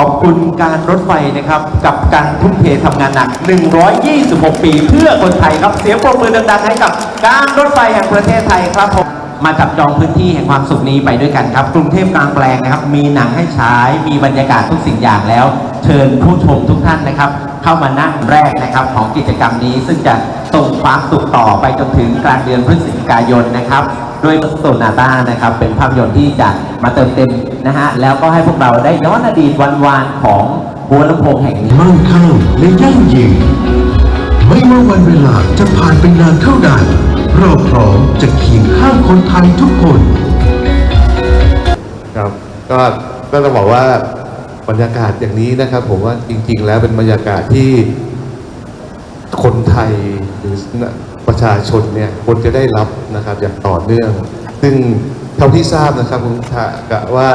ขอบคุณการรถไฟนะครับ กับการทุ่มเททำงานหนัก 126 ปี เพื่อคนไทยครับ เสียงปรบมือดังๆ ให้กับการรถไฟแห่งประเทศไทยครับผมมาจับจองพื้นที่แห่งความสุขนี้ไปด้วยกันครับ กรุงเทพกลางแปลงนะครับ มีหนังให้ฉาย มีบรรยากาศทุกสิ่งอย่างแล้ว เชิญผู้ชมทุกท่านนะครับ เข้ามานั่งแรกนะครับของกิจกรรมนี้ ซึ่งจะส่งความสุขต่อไปจนถึงกลางเดือนพฤศจิกายนนะครับ ด้วยโซนาต้านะครับเป็นภาพยนตร์ที่จะมาเติมเต็มนะฮะแล้วก็ให้พวกเราได้ย้อนอดีตวันวานๆของหัวลำโพงแห่งนี้มั่งคั่งและยั่งยืนไม่ว่าวันเวลาจะผ่านไปนานเท่าใดเราพร้อมจะเคียงข้างคนไทยทุกคนครับก็ก็ต้องบอกว่าบรรยากาศอย่างนี้นะครับ ผมว่าจริง ๆ แล้วเป็นบรรยากาศที่คนไทยหรือ ประชาชนเนี่ยควรจะได้รับนะครับอย่างต่อเนื่อง ซึ่งเท่าที่ทราบนะครับคุณทากะว่า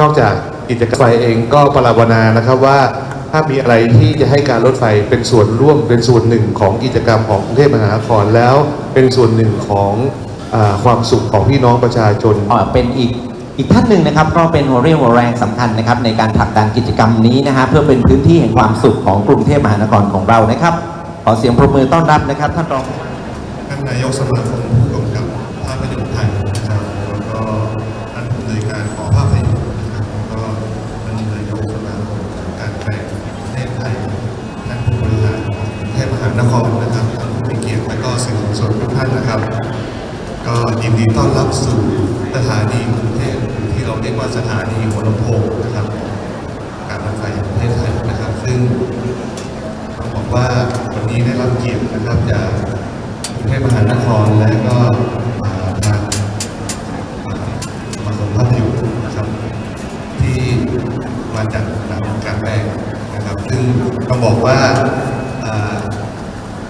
นอกจากกิจกรรมไฟเองก็ปรารถนานะครับว่าถ้ามีอะไรที่จะให้การรถไฟเป็นส่วนร่วมเป็นส่วนหนึ่งของกิจกรรมของกรุงเทพมหานครแล้วเป็นส่วนหนึ่งของอาความสุขของพี่น้องประชาชน อ่าเป็นอีกอีกท่านหนึ่งนะครับก็เป็นหัวเรี่ยวหัวแรงสำคัญนะครับในการผลักดันกิจกรรมนี้นะฮะเพื่อเป็นพื้นที่แห่งความสุขของกรุงเทพมหานครของเรานะครับ ขอเสียงปรบมือต้อนรับนะครับ ท่านรอง ท่านนายกสมาคมผู้กำกับภาพยนตร์ไทยนะครับแล้วก็ท่านผู้อำนวยการขอภาพยนตร์นะครับแล้วก็ท่านนายกสมาคมการแปลงประเทศไทยท่านผู้บริหารกรุงเทพมหานครนะครับท่านผู้มีเกียรติและก็สื่อมวลชนทุกท่านนะครับ ก็ยินดีต้อนรับสู่สถานีกรุงเทพที่เราเรียกว่าสถานีหัวลำโพงนะครับ การรถไฟแห่งประเทศไทยนะครับ ซึ่งต้องบอกว่าวันนี้ได้รับเกียรตินะครับจากกรุงเทพมหานครและก็อ่าทางอ่าสมาคมภาพยนตร์นะครับ ที่มาจัดหนังกลารแปลงนะครับ ซึ่งต้องบอกว่าอ่า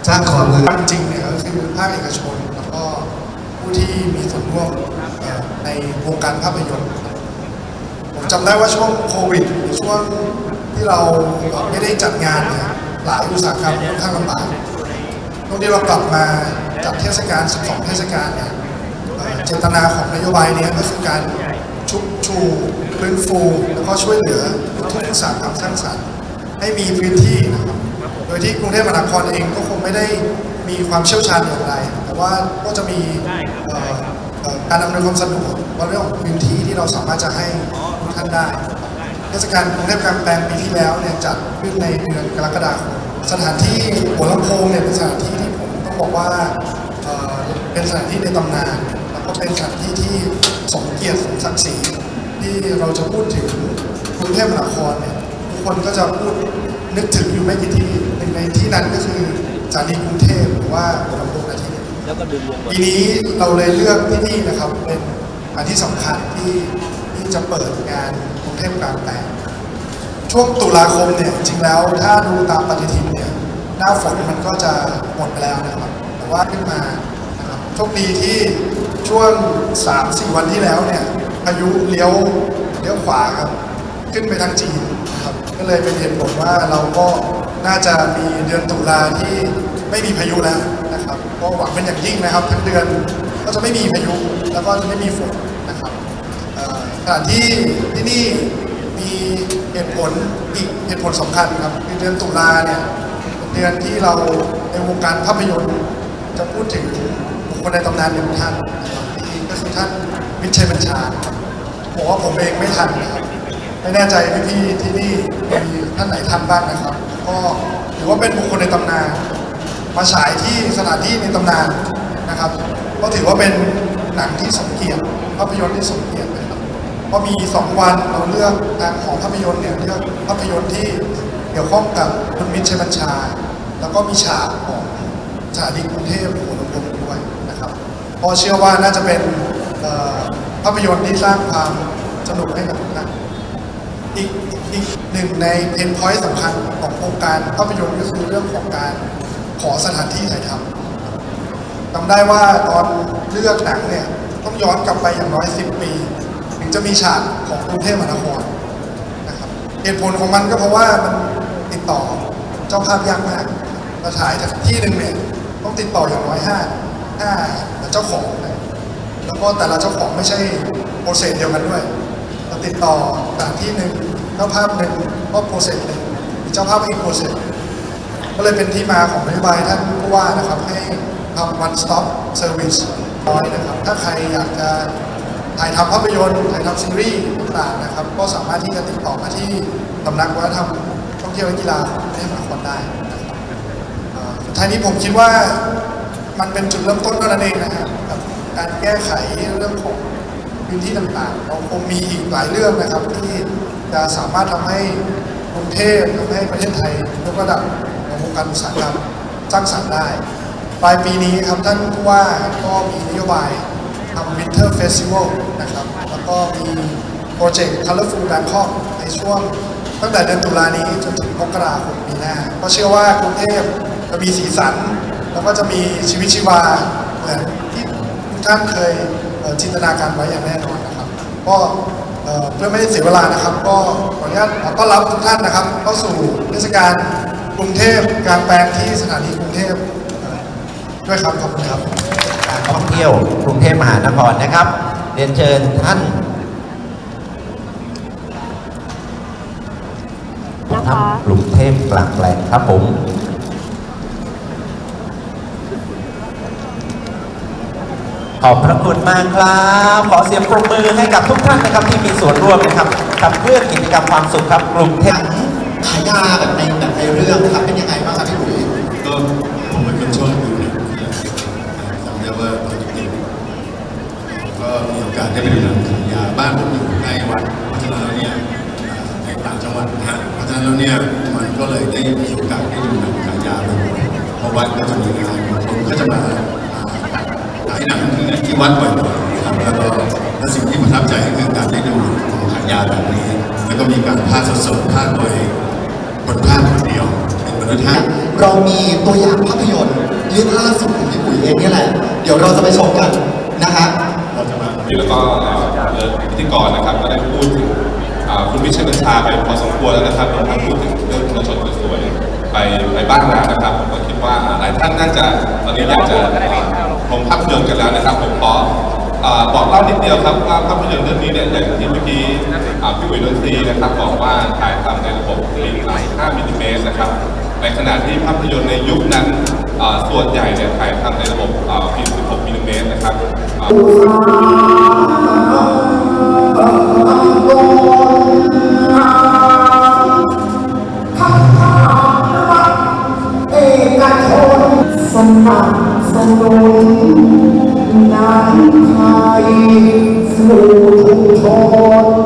สร้างความมือ จริงๆเนี่ยก็คือภาคเอกชน แล้วก็ผู้ที่มีส่วนร่วมเอ่อในวงการภาพยนตร์ ผมจำได้ว่าช่วงโค วิดหรือช่วงที่เราไม่ได้จัดงานเนี่ยหลายอุตสาหกรรมค่อนข้างลำบากตรงที่เรากลับมาจัดเทศกาล 12 เทศกาลเนี่ยเจตนาของนโยบายเนี้ก็คือการชุบชูฟื้นฟูแล้วก็ช่วยเหลือทุกอุตสาหกรรมสร้างสรรค์ให้มีพื้นที่นะครับโดยที่กรุงเทพมหานครเองก็คงไม่ได้มีความเชี่ยวชาญอย่างไร แต่ว่าก็จะมีการอำนวยความสะดวกว่าเรื่องของพื้นที่ที่เราสามารถจะให้ทุกท่านได้ เทศกาลกรุงเทพกลางแปลงปีที่แล้วเนี่ยจัดขึ้นในเดือนกรกฎาคมสถานที่หัวลำโพงเนี่ยเป็นสถานที่ที่ผมต้องบอกว่าเอ่อเป็นสถานที่ในตำนานแล้วก็เป็นสถานที่ที่สมเกียรติสมศักดิ์ศรีที่เราจะพูดถึงกรุงเทพมหานครเนี่ยทุกคนก็จะพูดนึกถึงอยู่ไม่กี่ที่หนึ่งในที่นั้นก็คือสถานีกรุงเทพหรือว่าหัวลำโพงนาทีหนึ่งปีนี้เราเลยเลือกที่นี่นะครับเป็นอันที่สำคัญที่ที่จะเปิดงาน กรุงเทพกลางแปลงช่วงตุลาคมเนี่ยจริงแล้วถ้าดูตามปฏิทินเนี่ยหน้าฝนมันก็จะหมดไปแล้วนะครับ แต่ว่าขึ้นมานะครับโชคดีที่ช่วง 3-4 วันที่แล้วเนี่ยพายุเลี้ยวเลี้ยวขวาครับขึ้นไปทางจีนครับก็เลยเป็นเหตุผลว่าเราก็น่าจะมีเดือนตุลาที่ไม่มีพายุแล้วนะครับก็หวังเป็นอย่างยิ่งนะครับ ทั้งเดือนก็จะไม่มีพายุแล้วก็จะไม่มีฝน นะครับเอ่อสถานที่ที่นี่มีเหตุผลอีกเหตุผลสำคัญครับคือเดือนตุลาเนี่ยเป็นเดือนที่เราในวงการภาพยนตร์จะพูดถึงบุคคลในตำนานหนึ่งท่านนะครับที่ก็คือท่านวิชัยบัญชานะครับผมว่าผมเองไม่ทันนะครับไม่แน่ใจพี่ๆที่นี่มีท่านไหนทันบ้างนะครับ ก็ถือว่าเป็นบุคคลในตำนานมาฉายที่สถานที่ในตำนานนะครับ ก็ถือว่าเป็นหนังที่สมเกียรติภาพยนตร์ที่สมเกียรตินะครับ เพรามี 2 วันเราเลือกทางของภาพยนตร์เนี่ยเลือกภาพยนตร์ที่เกี่ยวข้องกับคุณมิตรชัยบัญชา แล้วก็มีฉากของสถานีกรุงเทพหัวลำโพงด้วยนะครับพราะเชื่อว่าน่าจะเป็นภาพยนตร์ที่สร้างความสนุกให้กับทุกท่านอีกอีกหนึ่งในเพนพอยต์สำคัญของโครงการภาพยนตร์ก็คือเรื่องของการขอสถานที่ถ่ายทำจำได้ว่าตอนเลือกหนังเนี่ยต้องย้อนกลับไปอย่างน้อย10ปี จะมีฉากของกรุงเทพมหานครนะครับเหตุผลของมันก็เพราะว่ามันติดต่อเจ้าภาพยากมากเราถ่ายจากที่หนึ่งเนี่ยต้องติดต่ออย่างน้อยห้าห้าเจ้าของนะแล้วก็แต่ละเจ้าของไม่ใช่โปรเซสเดียวกันด้วยเราติดต่อสถานที่หนึ่งเจ้าภาพหนึ่งก็โปรเซสหนึ่งเจ้าภาพอีกโปรเซสก็เลยเป็นที่มาของนโยบายท่านผู้ว่านะครับให้ทำ one stop service น้อยนะครับ ถ้าใครอยากจะ ถ่ายทำภาพยนตร์ถ่ายทำซีรีส์ต่างๆนะครับ ก็สามารถที่จะติดต่อมาที่สำนักวัฒนธรรมท่องเที่ยวและกีฬาของกรุงเทพมหานครได้นะครับสุดท้ายนี้ผมคิดว่ามันเป็นจุดเริ่มต้นเท่านั้นเองนะครับกับการแก้ไขเรื่องของพื้นที่ต่างๆเราคงมีอีกหลายเรื่องนะครับ ที่จะสามารถทำให้กรุงเทพทำให้ประเทศไทยยกระดับของวงการอุตสาหกรรมสร้างสรรค์ได้ ปลายปีนี้ครับท่านผู้ว่าก็มีนโยบาย ทำ Winter Festival นะครับ แล้วก็มีโปรเจกต์ Colorful Bangkok ในช่วงตั้งแต่เดือนตุลานี้จนถึงมกราคมปีหน้า ก็เชื่อว่ากรุงเทพจะมีสีสัน แล้วก็จะมีชีวิตชีวาเหมือนที่ทุกท่านเคยจินตนาการไว้อย่างแน่นอนนะครับ ก็เพื่อไม่ให้เสียเวลานะครับ ก็ขออนุญาตต้อนรับทุกท่านนะครับเข้าสู่เทศกาลกรุงเทพกางแปลงที่สถานีกรุงเทพด้วยครับขอบคุณครับ ท่องเที่ยวกรุงเทพมหานครนะครับ เรียนเชิญท่านท่านกรุงเทพกลางแปลงครับผมขอบพระคุณมากครับ ขอเสียงปรบมือให้กับทุกท่านนะครับที่มีส่วนร่วมนะครับขับเคลื่อนกิจกรรมความสุขครับกรุงเทพขายยาแบบในแบบในเรื่องครับเป็นยังไงบ้างครับพี่อุ๋ย ก็ผมเป็นคนชอบดูหนังจำได้ว่าตอนเด็กๆก็มีโอกาสได้ไปดูหนังขายยาบ้านอยู่ใกล้วัดเพราะฉะนั้นแล้วเนี่ยในต่างจังหวัดนะฮะเพราะฉะนั้นแล้วเนี่ยมันก็เลยได้มีโอกาสได้ดูหนังขายยาบ่อยเพราะวัดก็จะมีงานคนก็จะมาอ่ายหนังที่วัดบ่อยๆนะครับแล้วก็และสิ่งที่ประทับใจก็คือการได้ดูของขายยาแบบนี้ แล้วก็มีการพาสดๆพาโดยคนพากย์คนเดียวเป็นมนุษย์ท่าเรามีตัวอย่างภาพยนตร์เรื่องล่าสุดของพี่อุ๋ยเองนี่แหละ เดี๋ยวเราจะไปชมกันนะฮะเราจะมา แล้วก็ พิธีกรนะครับก็ได้พูดถึงคุณวิชษฐ์บัญชาไปพอสมควรแล้วนะครับรวมทั้งพูดถึงเรื่องถนนชนสวยไปไปบ้างแล้วนะครับผมก็คิดว่าหลายท่านน่าจะตอนนี้อยากจะชมภาพยนตร์กันแล้วนะครับผมขอบอกเล่านิดเดียวครับว่าภาพยนตร์เรื่องนี้เนี่ยอย่างที่เมื่อกี้อ่พี่อุ๋ยดนตรีนะครับบอกว่าถ่ายทำในระบบฟิล์ม5มิลลิเมตรนะครับในขณะที่ภาพยนตร์ในยุคนั้นส่วนใหญ่เนี่ยถ่ายทำในระบบฟิล์ม16มิลลิเมตรนะครับ นสนับสนุนนังไทยสู่ชุมชน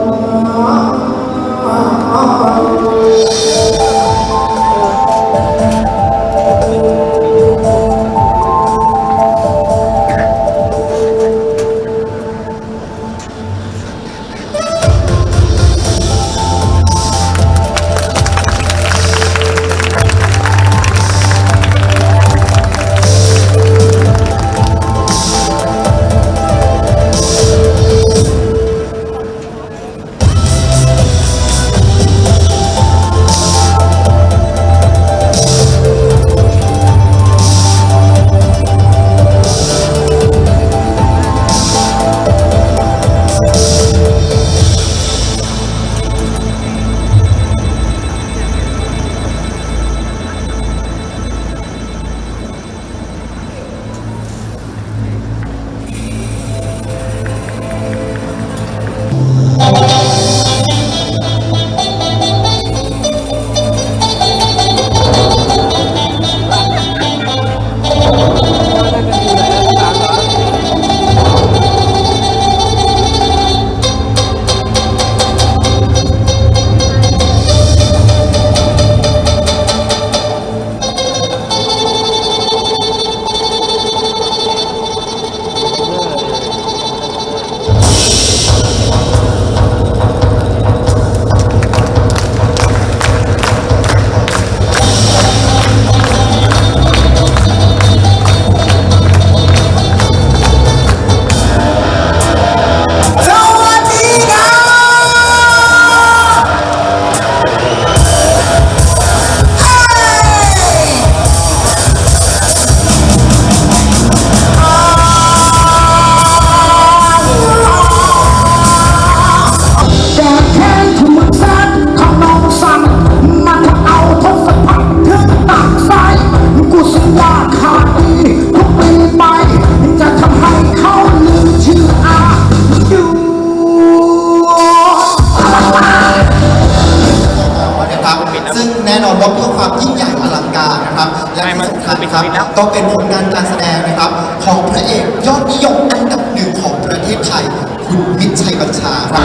นอนว่าเพื่อความยิ่งใหญ่อลังการนะครับ และที่สำคัญครับก็เป็นผลงานการแสดงนะครับ ของพระเอกยอดนิยมอันดับหนึ่งของประเทศไทย คุณมิตรชัยบัญชาครับ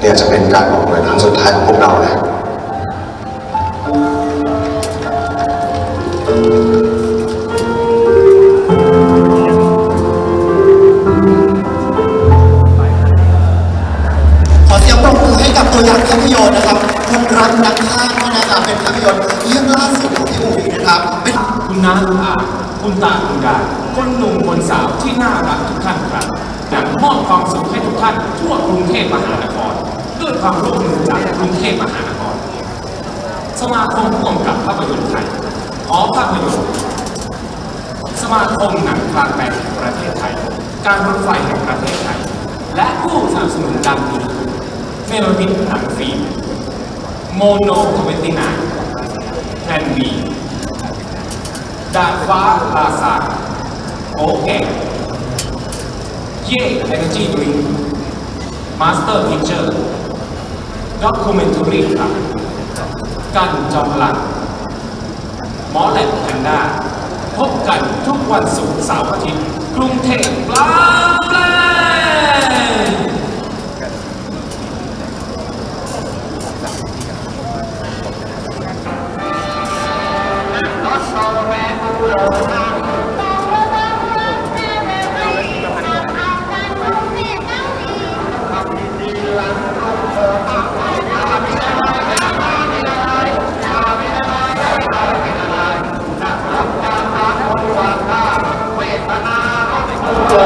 เนี่ยจะเป็นการบอกเลยครั้งสุดท้ายของพวกเราเลย กนักฆ่าเนี่ยนะครับเป็นภาพยนตร์เรื่องล่าสุดของพี่อุ๋ยนะครับเป็นคุณน้าคุณอาคุณตาคุณยายคนหนุ่มคนสาวที่น่ารักทุกท่านครับอยากมอบความสุขให้ทุกท่านทั่วกรุงเทพมหานครด้วยความร่วมมือจากกรุงเทพมหานคร สมาคมผู้กำกับภาพยนตร์ไทยหอภาพยนตร์สมาคมหนังกลางแปลงแห่งประเทศไทย การรถไฟแห่งประเทศไทย และผู้สนับสนุนดังนี้เมลดิหนังฟิล์ม โมโนทเวนตี้นแพลนบีดาฟ้าลาซาโอเอเย่เอเนจีดริงมาสเตอร์พิเจอร์ด็อกิเมนทรีครับกันจอมพลังหมอแลบแพนด้าพบกันทุกวันศุกร์เสาร์อาทิตย์กรุงเทพปลา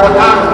wa ta'ala